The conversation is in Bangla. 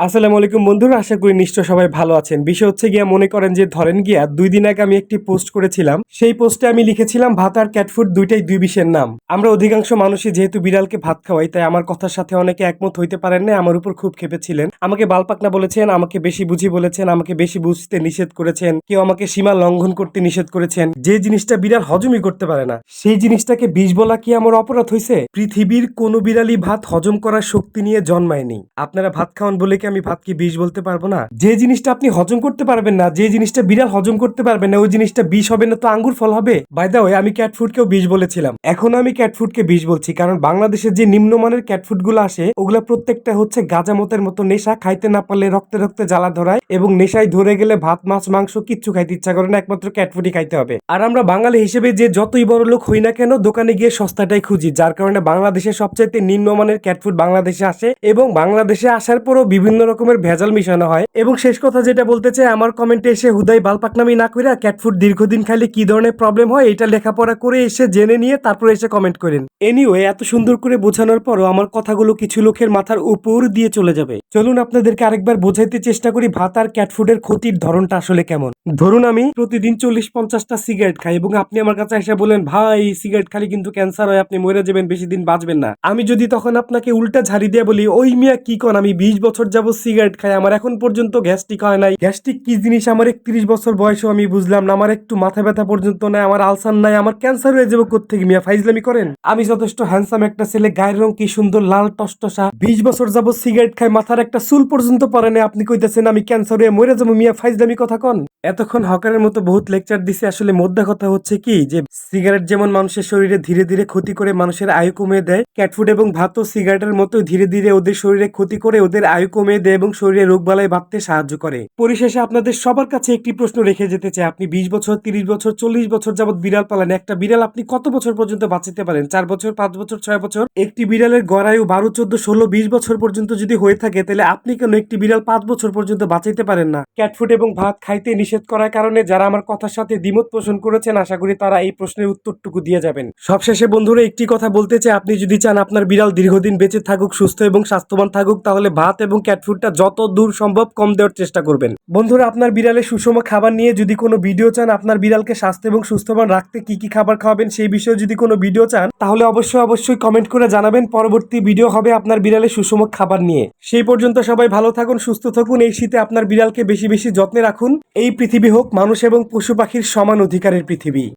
আসসালামু আলাইকুম বন্ধুরা, আশা করি নিশ্চয় সবাই ভালো আছেন। বিষয় হচ্ছে গিয়া মনে করেন যে ধরেন গিয়া দুই দিন আগে আমি একটি পোস্ট করেছিলাম। সেই পোস্টে আমি লিখেছিলাম, ভাত আর ক্যাটফুড দুইটাই দুই বিষের নাম। আমরা অধিকাংশ মানুষই যেহেতু বিড়ালকে ভাত খাওয়াই, তাই আমার কথার সাথে অনেকে একমত হইতে পারেন না আমার উপর খুব খেপেছিলেন। আমাকে বালপাকনা বলেছেন, আমাকে বেশি বুঝি বলেছেন, আমাকে বেশি বুঝতে নিষেধ করেছেন, কেউ আমাকে সীমা লঙ্ঘন করতে নিষেধ করেছেন। যে জিনিসটা বিড়াল হজমই করতে পারে না, সেই জিনিসটাকে বিষ বলা কি আমার অপরাধ হয়েছে পৃথিবীর কোনো বিড়ালই ভাত হজম করার শক্তি নিয়ে জন্মায়নি। আপনারা ভাত খাওয়ান বলে আমি ভাত কি বিষ বলতে পারব না? যে জিনিসটা আপনি হজম করতে পারবেন না, যে জিনিসটা বিড়াল হজম করতে পারবেন না, ওই জিনিসটা বিষ হবে না, তো আঙ্গুর ফল হবে? বাই দা ওয়ে আমি ক্যাট ফুডকেও বিষ বলেছিলাম। এখন আমি ক্যাট ফুডকে বিষ বলছি, কারণ বাংলাদেশের যে নিম্নমানের ক্যাট ফুডগুলো আসে, ওগুলা প্রত্যেকটা হচ্ছে গাজামতের মতো নেশা, খাইতে না পারলে রক্তে রক্তে জ্বালা ধরায় এবং নেশায় ধরে গেলে ভাত, মাছ, মাংস কিচ্ছু খাইতে ইচ্ছা করে না, একমাত্র ক্যাট ফুডই খাইতে হবে। আর আমরা বাঙালি হিসেবে যে যতই বড় লোক হই না কেন, দোকানে গিয়ে সস্তাটাই খুঁজি, যার কারণে বাংলাদেশে সবচাইতে নিম্নমানের ক্যাট ফুড বাংলাদেশে আসে এবং বাংলাদেশে আসার পরও বিভিন্ন রকমের ভেজাল মিশানো হয়। এবং শেষ কথা যেটা বলতে চাই, আমার কমেন্টে এসে হুদাই বালপাকনামি না করে ক্যাট ফুড দীর্ঘদিন খাইলে কি ধরনের প্রবলেম হয়, এটা লেখাপড়া করে এসে জেনে নিয়ে তারপরে এসে কমেন্ট করেন। এনিওয়ে এত সুন্দর করে বোঝানোর পরও আমার কথাগুলো কিছু লোকের মাথার উপর দিয়ে চলে যাবে। চলুন আপনাদেরকে আরেকবার বোঝাইতে চেষ্টা করি ভাত আর ক্যাট ফুডের ক্ষতির ধরনটা আসলে কেমন। ধরুন আমি প্রতিদিন চল্লিশ পঞ্চাশটা সিগারেট খাই এবং আপনি আমার কাছে এসে বলেন, ভাই সিগারেট খালি কিন্তু ক্যান্সার হয়, আপনি মরে যাবেন, বেশি দিন বাঁচবেন না। আমি যদি তখন আপনাকে উল্টা ঝাড়ি দিয়ে বলি, ওই মিয়া কি কন, আমি বিশ বছর যাব সিগারেট খাই। আমার এখন পর্যন্ত গ্যাস্ট্রিক হয় নাই। গ্যাস্ট্রিক কি জিনিস? আমার একত্রিশ বছর বয়সেও আমি বুঝলাম না। আমার একটু মাথা ব্যথা পর্যন্ত নাই, আমার আলসার নাই, আমার ক্যান্সার হয়ে যাব কোথেকে মিয়া? ফাইজলামি করেন। আমি যথেষ্ট হ্যান্ডসাম একটা ছেলে, গায়ের রং কি সুন্দর, লাল, টসটসা। বিশ বছর যাব সিগারেট খাই, মাথার একটা চুল পর্যন্ত পরে নাই। আপনি কইতেছেন আমি ক্যান্সার হয়ে মরে যাব মিয়া? ফাইজলামি কথা কন। এতক্ষণ হকারের মতো বহুত লেকচার দিছে। আসলে মোদ্দা কথা হচ্ছে কি যে, সিগারেট যেমন মানুষের শরীরে ধীরে ধীরে ক্ষতি করে মানুষের আয়ু কমিয়ে দেয় ক্যাটফুড এবং ভাতও সিগারেটের মতো ধীরে ধীরে ওদের শরীরে ক্ষতি করে ওদের আয়ু কমিয়ে দেয় এবং শরীরে রোগবালাই বাড়তে সাহায্য করে। পরিশেষে আপনাদের সবার কাছে একটি প্রশ্ন রেখে যেতে চাই। আপনি বিশ বছর, তিরিশ বছর, চল্লিশ বছর যাবত বিড়াল পালেন। একটা বিড়াল আপনি কত বছর পর্যন্ত বাঁচাতে পারেন? চার বছর, পাঁচ বছর, ছয় বছর? একটি বিড়ালের গড়ায়ু বারো, চোদ্দ, ষোলো, বিশ বছর পর্যন্ত যদি হয়ে থাকে, তাহলে আপনি কেন একটি বিড়াল পাঁচ বছর পর্যন্ত বাঁচাইতে পারেন না? ক্যাটফুড এবং ভাত খাইতে নিষেধ করার কারণে যারা আমার কথার সাথে দ্বিমত পোষণ করেছেন, আশা করি তারা এই প্রশ্নের উত্তরটুকু দিয়ে যাবেন। সবশেষে বন্ধুরা, একটি কথা বলতে চাই। আপনি যদি চান আপনার বিড়াল দীর্ঘদিন বেঁচে থাকুক, সুস্থ এবং স্বাস্থ্যবান থাকুক, তাহলে ভাত এবং ক্যাটফুডটা যত দূর সম্ভব কম দেওয়ার চেষ্টা করবেন। বন্ধুরা, আপনার বিড়ালের সুষম খাবার নিয়ে যদি কোনো ভিডিও চান, আপনার বিড়ালকে স্বাস্থ্য এবং সুস্থবান রাখতে কি কি খাবার খাওয়াবেন সেই বিষয়ে যদি কোনো ভিডিও চান, তাহলে অবশ্যই অবশ্যই কমেন্ট করে জানাবেন। পরবর্তী ভিডিও হবে আপনার বিড়ালের সুষম খাবার নিয়ে। সেই পর্যন্ত সবাই ভালো থাকুন, সুস্থ থাকুন। এই শীতে আপনার বিড়ালকে বেশি বেশি যত্নে রাখুন। এই পৃথিবী হোক মানুষ এবং পশু পাখির সমান অধিকারের পৃথিবী।